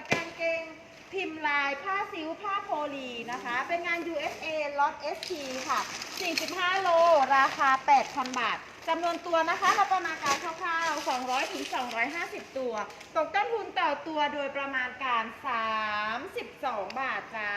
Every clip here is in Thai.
ดกางเกงพิมพ์ลายผ้าซิวผ้าโพลีนะคะ เป็นงาน USA ล็อต S.T. ค่ะ 45 โล ราคา 8,000 บาท จำนวนตัวนะคะเราประมาณการคร่าวๆ 200ถึง250 ตัว ตกต้นทุนต่อตัวโดยประมาณการ 32 บาทจ้า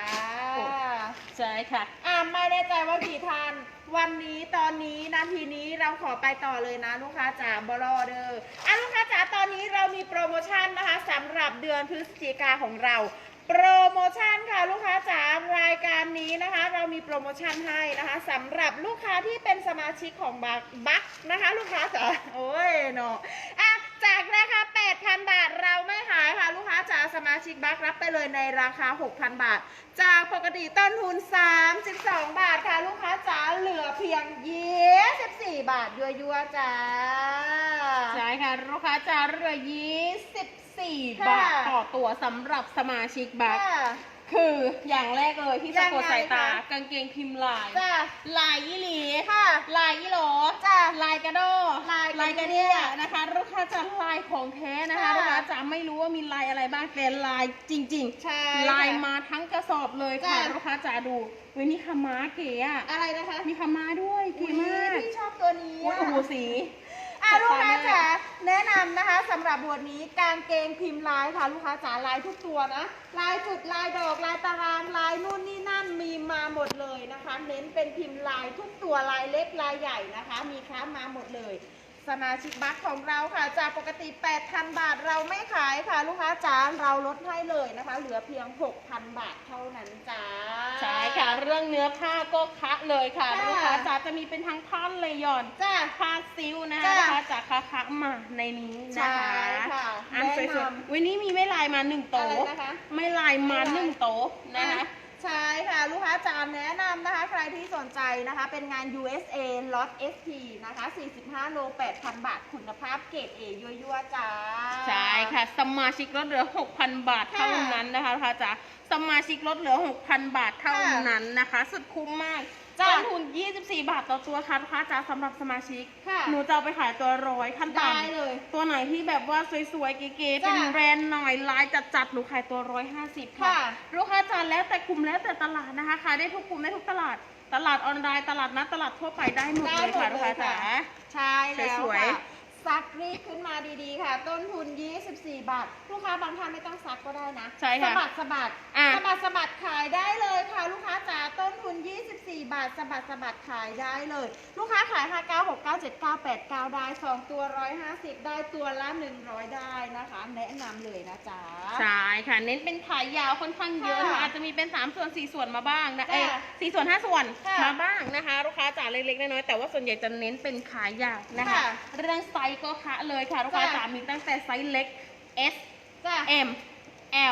ใช่ค่ะอ่าไม่แน่ใจว่ากี่ท่านวันนี้ตอนนี้นาทีนี้เราขอไปต่อเลยนะลูกค้าจ๋าบรอเดอร์อะลูกค้าจ๋าตอนนี้เรามีโปรโมชั่นนะคะสำหรับเดือนพฤศจิกาของเราโปรโมชั่นค่ะลูกค้าจ๋ารายการนี้นะคะ เรามีโปรโมชั่นให้นะคะสำหรับลูกค้าที่เป็นสมาชิกของบักบักนะคะ ลูกค้าจ๋าโอ้ยเนาะอะจากราคา 8,000 บาทเราไม่ขายค่ะ ลูกค้าจ๋าสมาชิกบักรับไปเลยในราคา 6,000 บาท จากปกติต้นทุน 32 บาทค่ะ ลูกค้าจ๋าเหลือเพียง 24 บาทยัวๆจ้าใช่ค่ะ ลูกค้าจะเหลือ24ค่ะบาทต่อตัวสำหรับสมาชิกบัคค่ะคืออย่างแรกเลยที่สะกดยังไงสายตาคะ กางเกงพิมพ์ลาย จ้าลายยี่หลีค่ะ ลายยี่หลอจ้าลายกระโดลายกระเดี้ยลายกระเดี้ยนะคะ ลูกค้าจะลายของแท้นะคะค่ะ ลูกค้าจะไม่รู้ว่ามีลายอะไรบ้างแต่ลายจริง ใช่ๆ ลายค่ะ มาทั้งกระสอบเลยค่ะจ้ะ ลูกค้าจะดูเว้ยนี่ขาวม้าเก๋อะอะไรนะคะมีขาวม้าด้วยเก๋มากพี่ชอบตัวนี้โอ้อะโหสี อะลูกค้าจ๋าแนะนำนะคะสำหรับบทนี้กางเกงพิมพ์ลายค่ะลูกค้าจ๋าลายทุกตัวนะลายจุดลายดอกลายตารางลายนู่นนี่นั่นมีมาหมดเลยนะคะ เน้นเป็นพิมพ์ลายทุกตัวลายเล็กลายใหญ่นะคะ มีค้ามาหมดเลย สมาชิกบัคของเราค่ะจากปกติ 8,000 บาทเราไม่ขายค่ะ ลูกค้าจ๋าเราลดให้เลยนะคะ เหลือเพียง 6,000 บาทเท่านั้นจ้า ใช่ค่ะ เรื่องเนื้อผ้าก็คะเลยค่ะ ค่ะ ลูกค้าจ๋าจะมีเป็นทั้งผ้าเลยอนจ้า ผ้าซิลนะคะจ้ะ ลูกค้าจ๋าคะคะมาในนี้นะคะใช่ค่ะอันสแนะวยนำๆวันนี้มีไม่ลายมาหนึ่งโต๊ะอะไรนะคะไม่ลายมาหนึ่งโต๊ะนะคะ ใช่ค่ะ ลูกค้าจามแนะนำนะคะ ใครที่สนใจนะคะ เป็นงาน USA ล็อต SP นะคะ 45 โล 8,000 บาท คุณภาพเกรด A ยั่วๆจ้า ใช่ค่ะ สมาชิกลดเหลือ 6,000 บาทเท่านั้นนะคะลูกค้าจ๋าสมาชิกลดเหลือ 6,000 บาทเท่านั้นนะคะ สุดคุ้มมาก จ้ะต้นทุน 24 บาทต่อตัวค่ะลูกค้าจ๋าสำหรับสมาชิก ค่ะหนูจะเอาไปขายตัวร้อยขั้นได้ต่ำเลยตัวไหนที่แบบว่าสวยๆ เก๋ๆ เป็นจ้ะแบรนด์หน่อยลายจัดๆ หนูขายตัวร้อยห้าสิบค่ะ ค่ะลูกค้าจ๋าแล้วแต่กลุ่มแล้วแต่ตลาดนะคะขายได้ทุกกลุ่มได้ทุกตลาด ตลาดออนไลน์ตลาดนัดตลาดทั่วไปได้หมดได้เลยหมค่ะดลูกเลค้ายจ๋าค่ะใช่แล้วสวยค่ะซักรีดขึ้นมาดีๆค่ะ ต้นทุน 24 บาท ลูกค้าบางท่านไม่ต้องซักก็ได้นะใช่สะค่ะบัดสะบัดอะ สะบัดสะบัดขายได้เลยค่ะลูกค้าจ๋าต้นทุน 24 บาทสะบัดสะบัดขายได้เลย ลูกค้าขาย 5 9 6 9 7 9 8 9 ได้ 2 ตัว 150 ได้ตัวละ 100 ได้นะคะ แนะนำเลยนะจ๊ะ ใช่ค่ะ เน้นเป็นขายาวค่อนข้างเยอะนะคะค่ะอาจจะมีเป็น 3 ส่วน 4 ส่วนมาบ้างนะจ้ะเอ้ยสี่ส่วน 5 ส่วนค่ะมาบ้างนะคะ ลูกค้าจ๋าเล็กๆน้อยๆแต่ว่าส่วนใหญ่จะเน้นเป็นขายาวนะคะ ค่ะเรื่องไซส์ก็คะเลยค่ะลูกค้าจ้ะ จ๋ามีตั้งแต่ไซส์เล็ก S จ้ะ M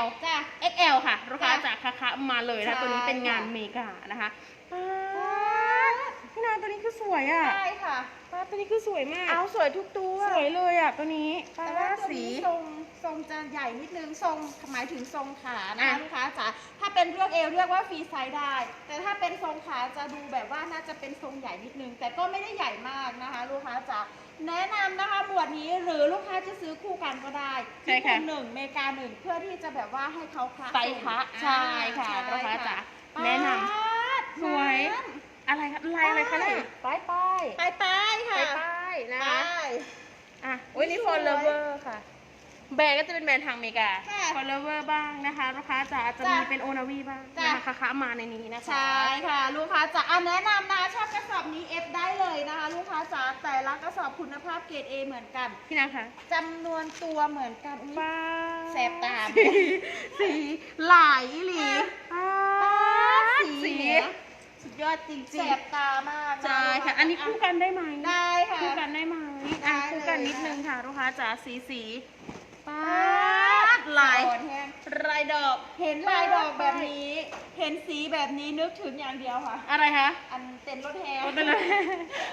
L จ้ะ XL ค่ะลูกค้าจ้ะจากคะคะมาเลยนะใช่ตัวนี้เป็นงานค่ะเมกานะคะป๊าดพี่นาง ตัวนี้คือสวยอะใช่ค่ะป๊าดตัวนี้คือสวยมาก เอาสวยทุกตัว สวยเลยอะตัวนี้ป๊าแต่ว่าดตัวสี นี้ทรงทรงจะใหญ่นิดนึงทรงหมายถึงทรงขานะคะอะ ลูกค้าจ๋าถ้าเป็นเรื่องเอวเรียกว่าฟรีไซส์ได้ แต่ถ้าเป็นทรงขาจะดูแบบว่าน่าจะเป็นทรงใหญ่นิดนึง แต่ก็ไม่ได้ใหญ่มากนะคะ ลูกค้าจ๋าแนะนำนะคะหมวดนี้หรือลูกค้าจะซื้อคู่กันก็ได้ใช่ค่ะ ญี่ปุ่นหนึ่งอเมริกาหนึ่งเพื่อที่จะแบบว่าให้เขาคละไซส์คะอ่าใช่ค่ะใช่ลูกค้าจ๋าป๊าดแนะนำ สวย อะไรคะลายอะไรคะเนี่ยป้ายป้ายไปไปค่ะ ป้ายป้ายนะไปคะ อะโอ้ยนี่สฟวยอร์เลเวอร์ค่ะ แบรนด์ก็จะเป็นแบรนด์ทางอเมริกาค่ะฟอร์เลเวอร์บ้างนะคะลูกค้าจ๋าจะจ้ะมีเป็นโอนาวีบ้างจ้ะ นะคะคะมาในนี้นะคะ ใช่ค่ะ ลูกค้าจ๋าอะแนะนำนะชอบกระสอบนี้เอฟได้เลยนะคะ ลูกค้าจ๋าแต่ละกระสอบคุณภาพเกรด A เหมือนกันพี่นางคะจำนวนตัวเหมือนกันอุ๊ย ป้าแสบตา สีสีหลายหลีอะป้าสีสีเนี่ย สุดยอดจริงแสบตามากนใช่ค่ะ อันนี้คู่กันได้ไหมได้ค่ะ คู่กันได้ไหมได้อะคู่กันเลยนิดนึงค่ะลูกค้าจ๋าสีสีป้าป๊าดลายอ่อนแห้งลายดอก เห็นลายดอกแบบนี้ เห็นสีแบบนี้นึกถึงอย่างเดียวค่ะ อะไรคะ อันเต็นท์รถแฮเอาไปเลย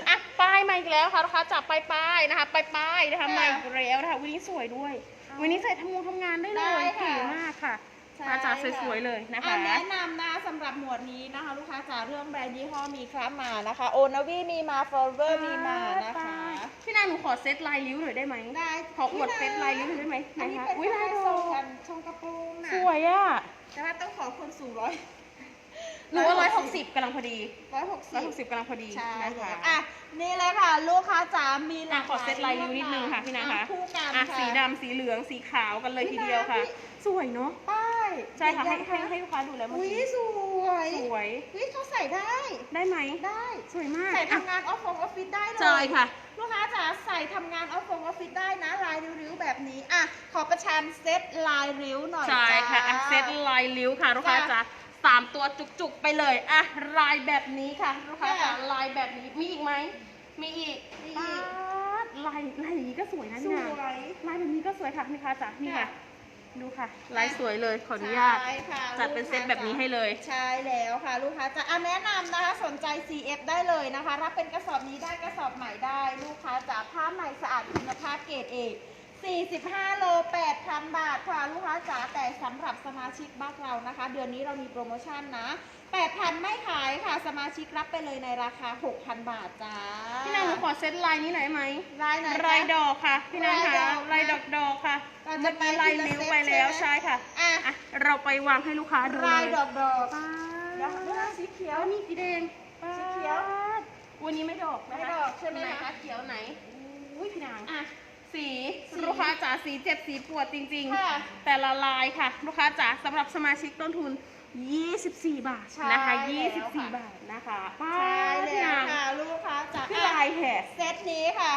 อะป้ายมาอีกแล้วค่ะลูกค้าจับป้ายป้ายนะคะป้ายป้ายนะคะค่ะมาอีกแล้วนะคะวันนี้สวยด้วยเอาวันนี้ใส่ทำงานทำงานได้เลได้ยค่ะเก๋มากค่ะ ใช่อาจารย์ค่ะสวยๆเลยนะคะ อ่แนะนำนะสำหรับหมวดนี้นะคะ ลูกค้าจ๋าเรื่องแบรนด์ยี่ห้อมีครับมานะคะ โอนาวีมีมาฟอร์เวอร์มีมานะคะ พี่นางหนูขอเซตลายริ้วหน่อยได้ไหมได้ขออวดเซตลายริ้วหน่อยได้ไหมอันนี้ไหเป็นอุ๊ยลายลายดทอรงกกันทรงกระโปรงนะสวยอะแต่ว่าต้องขอคนสูงร้อยหนูว่าร้อยหกสิบกำลังพอดีร้อยหกร้อยหสิกบสิบกำลังพอดีใช่นะคะ อะนี่เลยค่ะ ลูกค้าจ๋ามีหลากอะขอเซตลายริ้วนิดนึงค่ะพี่นางคะ คู่กันอะค่ะ สีดำสีเหลืองสีขาวกันเลยพี่ทีเดียวค่ะนางพี่ สวยเนาะป้ายใช่ค่ะให้เห็นให้ยังให้ลูกค้าดูแล้วเมื่ออุ้ยกี้สวยสวยอุ้ยเขาใส่ได้ ได้ไหมได้สวยมากใส่อะทำงานออฟฟงออฟฟิศได้เลยใช่ค่ะ ลูกค้าจ๋าใส่ทำงานออฟฟงออฟฟิศได้นะ ลายริ้วๆ แบบนี้อะขอประชันเซตลายริ้วหน่อยใช่จ้าค่ะอะเซตลายริ้วค่ะลูกค้าจ้ะจ๋าสามตัวจุกๆไปเลยอะลายแบบนี้ค่ะลูกค้าจ๋าค่ะลายแบบนี้มีอีกไหมมีอีกมีอีก ป๊าดลายลายอย่างนี้ก็สวยนะสพี่นางวย ลายแบบนี้ก็สวยค่ะนี่ค่ะจ๋านี่ค่ะ ค่ะ ดูค่ะลายสวยเลยขออนุญาต ใช่ค่ะจัดเป็นเซตแบบนี้ให้เลย ใช่แล้วค่ะ ลูกค้าจะอะแนะนำนะคะสนใจ CF ได้เลยนะคะ รับเป็นกระสอบนี้ได้กระสอบใหม่ได้ ลูกค้าจะผ้าใหม่สะอาดคุณภาพเกรดเอก 45 โล 8,000 บาทค่ะ ลูกค้าจ๋าแต่สำหรับสมาชิกบ้านเรานะคะ เดือนนี้เรามีโปรโมชั่นนะ 8,000 ไม่ขายค่ะ สมาชิกรับไปเลยในราคา 6,000 บาทจ้าพี่นางหนูขอเซตลายนี้หน่อยได้ไหมลายไหนคะ ลายดอกค่ะ พี่นางค่ะลาลายยดดออกกดอกค่ะเราเมื่จะอไปกี้ลายทีละนิ้วเซตไปแล้วใช่ไหมใช่ค่ะอะอะเราไปวางให้ลูกค้าดูลายเลดอกดอกป๊าเดี๋ยวดูนะสีเขียว แล้วนี่สีแดงสีเขียวป๊าดวันนี้ไม่ดอกนะคะไม่ดอกใช่ไหมนคะคะเขียวไหนอุ้ยพี่นาง อะ สี สี ลูก ค้าจ๋าสีเจ็บสีปวดจริงค่ะๆ แต่ละลายค่ะ ลูกค้าจ๋าสำหรับสมาชิกต้นทุน 24 บาทใช่นะคะแล้วค่ะ 24 บาทนะคะใช่พี่แล้วนางค่ะลูกค้าจ๋าคือลายแหกเซตนี้ค่ะ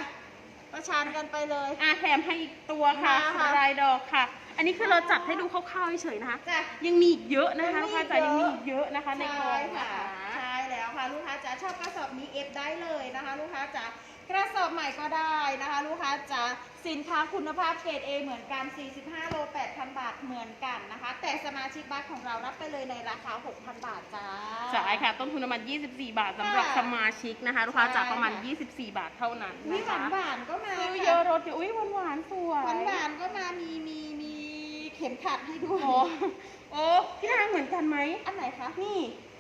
ประชันกันไปเลย อะแถมให้อีกตัวค่ะมาค่ะ ลายดอกค่ะ อันนี้คือเราจัดให้ดูคร่าวๆเฉยๆนะคะ จ้ะ ยังมีอีกเยอะนะคะยังมีลูกค้าจ๋าอีกเยอะ ยังมีอีกเยอะนะคะในกล่องใช่นะค่ะคะ ใช่แล้วค่ะ ลูกค้าจ๋าชอบกระสอบนี้เอฟได้เลยนะคะ ลูกค้าจ๋า กระสอบใหม่ก็ได้นะคะ ลูกค้าจ๋าสินค้าคุณภาพเกรด A เหมือนกัน 45 โล 8,000 บาทเหมือนกันนะคะ แต่สมาชิกบ้านของเรารับไปเลยในราคา 6,000 บาทจ้า ใช่ค่ะ ต้นทุนประมาณ 24 บาทสำหรับค่ะสมาชิกนะคะ ลูกค้าจ๋าใช่ประมาณค่ะ24 บาทเท่านั้นมีนะหวาคะนหวานๆก็มาซื้อค่ะเยอะรถเยอะอุ้ยหวานๆสวยหวานหวานๆก็มามีมีมีเข็มขัดให้ด้วยโอ้โอ้พี่นางเหมือนกันไหมอันไหนคะ นี่อุ๊ยใช่ไหม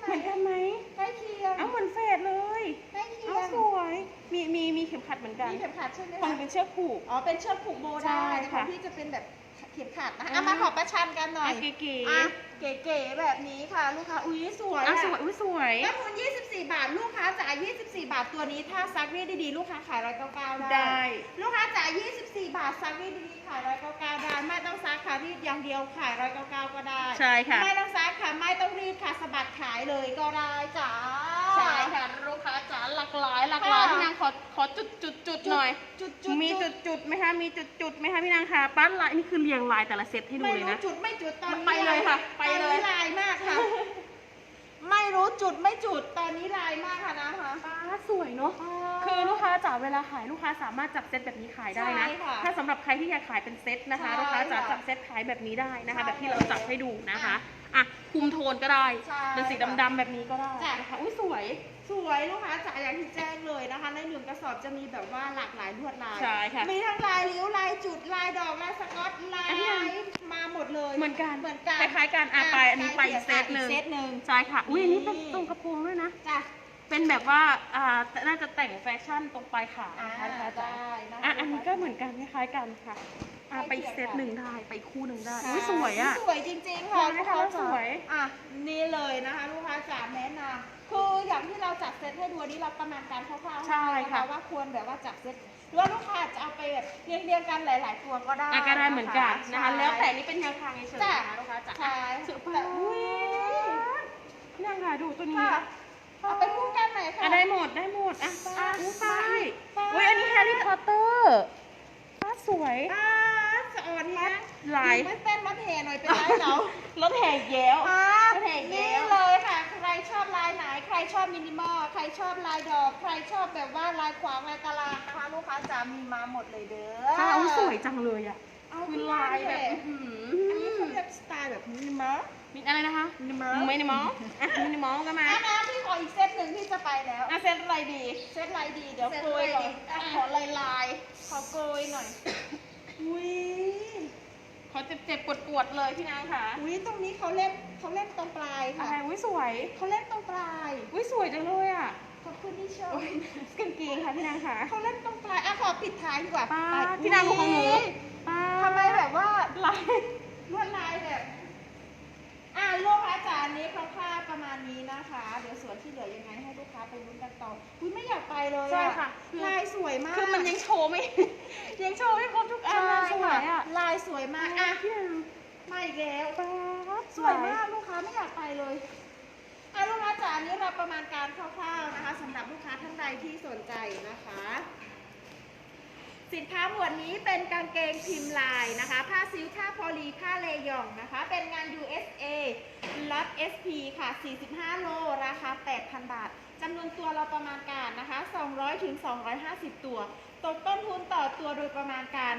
เหมือนกันไหมใกล้เคียงเอ้าเหมือนเฟดเลยใกล้เคียเอ้างสวย มีมีมีเข็มขัดเหมือนกันมีเข็มขัดใช่ไหมของคะเป็นเชือกผูก อ๋อ เป็นเชือกผูกโบใช่ได้แต่ของค่ะพี่จะเป็นแบบ เข็มขัดนะคะอ่าเอามาขอประชันกันหน่อยอะเก๋ๆอะเก๋ๆแบบนี้ค่ะ ลูกค้าอุ้ยสวยอะอะสวยอุ้ยสวยแล้วคุณ24 บาท ลูกค้าจ่าย24 บาทตัวนี้ถ้าซักรีดดีๆ ลูกค้าขายร้อยเก้าเก้าได้ได้ ลูกค้าจ่าย24 บาทซักรีดดีๆขายร้อยเก้าเก้าได้ไม่ต้องซักค่ะรีดอย่างเดียวขายร้อยเก้าเก้าก็ได้ใช่ค่ะไม่ต้องซักค่ะไม่ต้องรีดค่ะสะบัดขายเลยก็ได้จ้าใช่ค่ะลูกค้าจ๋า หลากหลายหลากหลายค่ะพี่นางขอขอจุดจุดจุดหน่อย จุดจุดมีจุดจุดไหมคะมีจุดจุดไหมคะพี่นางคะปั้นลายนี่คือเรียงลายแต่ละเซตให้ดูไม่เลยรู้นะจุดไม่จุดตอนนี้ไปเลยค่ะ ไปเลยตอนนี้ลายมากค่ะ ไม่รู้จุดไม่จุดตอนนี้ลายมากค่ะนะคะป้าสวยเนาะ คือลูกค้าจ๋าเวลาขายลูกค้าสามารถจับเซตแบบนี้ขายได้นะ ใช่ค่ะถ้าสำหรับใครที่อยากขายเป็นเซตนะคะใช่ลูกค้าจ๋าค่ะจับเซตขายแบบนี้ได้นะคะ ใช่แบบที่เราจับให้ดูนะคะอะคุมโทนก็ได้ใช่เป็นสีดำๆแบบนี้ก็ได้จ้ะ นะคะอุ้ยสวย สวยลูกค้าจ๋าอย่างที่แจ้งเลยนะคะ ในหนึ่งกระสอบจะมีแบบว่าหลากหลายลวดลาย ใช่ค่ะ มีทั้งลายริ้วลายจุดลายดอกลายสก๊อตลายอันนี้มาหมดเลยเหมือนกันเหมือนกันคล้ายๆกันอะไปอันนี้ไปอีกเซตหนึ่ง อีกเซตหนึ่ง ใช่ค่ะ อุ้ยอันนี้เป็นนี่ตรงกระโปรงด้วยนะจ้ะ เป็นแบบว่าอ่าน่าจะแต่งแฟชั่นตรงปลายขาอ่านะคะจ๋าได้นะคะอะอันนี้ก็เหมือนกันคล้ายๆกันค่ะอะไปอีกเซตหนึ่งได้ไปอีกคู่หนึ่งได้อุ้ยสวยอะ สวยจริงๆค่ะสวยไหมคะลูกาจ๋าสวย อะนี่เลยนะคะลูกค้าจ๋าแนะนำคืออย่างที่เราจัดเซตให้ดูอันนี้เราประมาณการคร่าวๆใช่ค่ะ นว่าควรแบบว่าจัดเซตหรือว่าลูกค้าจะเอาไปแบบเรียงเรียงๆกันหลาย ๆ ตัวก็ได้อะก็ได้เหมือนกันนะคะ ใช่ แล้วแต่นี่เป็นแนวทางเฉยๆจ้ะนะคะลูกค้าจ๋าใช่ สุดแต่ยอุ้ยนี่นางค่ะดูตัวนี้ ค่ะ เอาไปคู่กันหน่อยค่ะอะได้หมดได้หมดอะอะอู้ไปป้ายไป อุ้ยอันนี้แฮร์รี่พอตเตอร์ป้าสวยอ่าสะออนนะลายไม่เต้นรถแห่หน่อยเป็นไรเหรอรถแห่แย้วอ่ารถแห่แย้นี่วเลยค่ะ ใครชอบลายไหน ใครชอบมินิมอล ใครชอบลายดอก ใครชอบแบบว่าลายขวางลายตารางนะคะ ลูกค้าจ๋ามีมาหมดเลยเด้อป้าอุ้ยสวยจังเลยอะ เอาคือลายแบบอัอื้นอหืนี้เขาอเรียกสไตล์แบบมินิมอล มีอะไรนะคะมินิมอลมินิมอลอะมินิมอลก็มาอะนะพี่ขออีกเซตหนึ่งที่จะไปแล้ว อะเซตอะไรดี เซตลายดีเดี๋ยวเซตโกยก่อนอะไรดีอะ ขอลายลายๆขอโกยหน่อย อุ้ยขอเจ็บๆปวดๆเลยพี่นางค่ะอุ้ยตรงนี้เขาเล่นเขาเล่นตรงปลายอะค่ะไรอุ้ยสวยเขาเล่นตรงปลาย อุ้ยสวยจังเลยอะขอบคุณที่ชมโอ้ยกางเกงค่ะพี่นางค่ะเขาเล่นตรงปลายอะขอปิดท้ายดีกว่าป้าไปพี่นางของหนูอุ๊ยป้าทำไมแบบว่าลายลวดลายแบบ อ่าลูกค้าจ๋าอันนี้คร่าวๆประมาณ นี้นะคะ เดี๋ยวส่วนที่เหลือยังไงให้ลูกค้าไปลุ้นกันต่ออุ้ยไม่อยากไปเลยอใช่ค่ะคือ ลายสวยมากคือมันยังโชว์ไม่ ยังโชว์ไม่ครบทุกอันใช่นะสวยค่ะ อะลายสวยมากอะพี่นางมาอีกแล้วป้าสวยมากลูกค้าไม่อยากไปเลยอะลูกค้าจ๋าอันนี้เราประมาณการคร่าวๆนะคะสำหรับลูกค้าท่านใดที่สนใจนะคะ สินค้าหมวดนี้เป็นกางเกงพิมพ์ลายนะคะ ผ้าซิลผ้าพอลีผ้าเลยองนะคะ เป็นงาน USA ล็อต SP ค่ะ 45 โล ราคา 8,000 บาทจำนวนตัวเราประมาณการนะคะ 200ถึง250 ตัว ตกต้นทุนต่อตัวโดยประมาณการ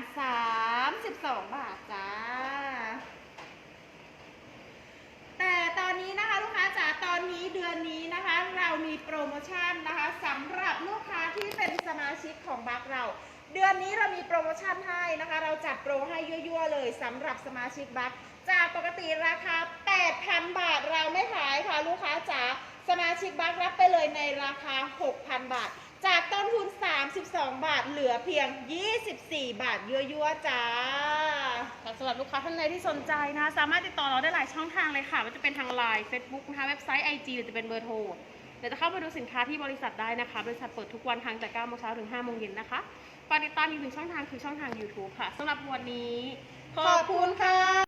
32 บาทจ้า แต่ตอนนี้นะคะลูกค้าจ๋า ตอนนี้เดือนนี้นะคะ เรามีโปรโมชั่นนะคะสำหรับลูกค้าที่เป็นสมาชิกของบัคเรา เดือนนี้เรามีโปรโมชั่นให้นะคะ เราจัดโปรให้ยั่วๆเลยสำหรับสมาชิกบัคจากปกติราคา 8,000 บาทเราไม่ขายค่ะลูกค้าจ๋าสมาชิกบัครับไปเลยในราคา 6,000 บาท จากต้นทุน 32 บาท เหลือเพียง 24 บาทยั่วๆจ้าสำหรับลูกค้าท่านใดที่สนใจนะ สามารถติดต่อเราได้หลายช่องทางเลยค่ะว่าจะเป็นทางไลน์ Facebook นะคะเว็บไซต์ IG หรือจะเป็นเบอร์โทรเดี๋ยวจะเข้ามาดูสินค้าที่บริษัทได้นะคะ บริษัทเปิดทุกวันทางแต่9โมงเช้าถึง5โมงเย็นนะคะ ฝากติดตามอีกหนึ่งช่องทางคือช่องทาง YouTube ค่ะสำหรับวันนี้ ขอบคุณค่ะ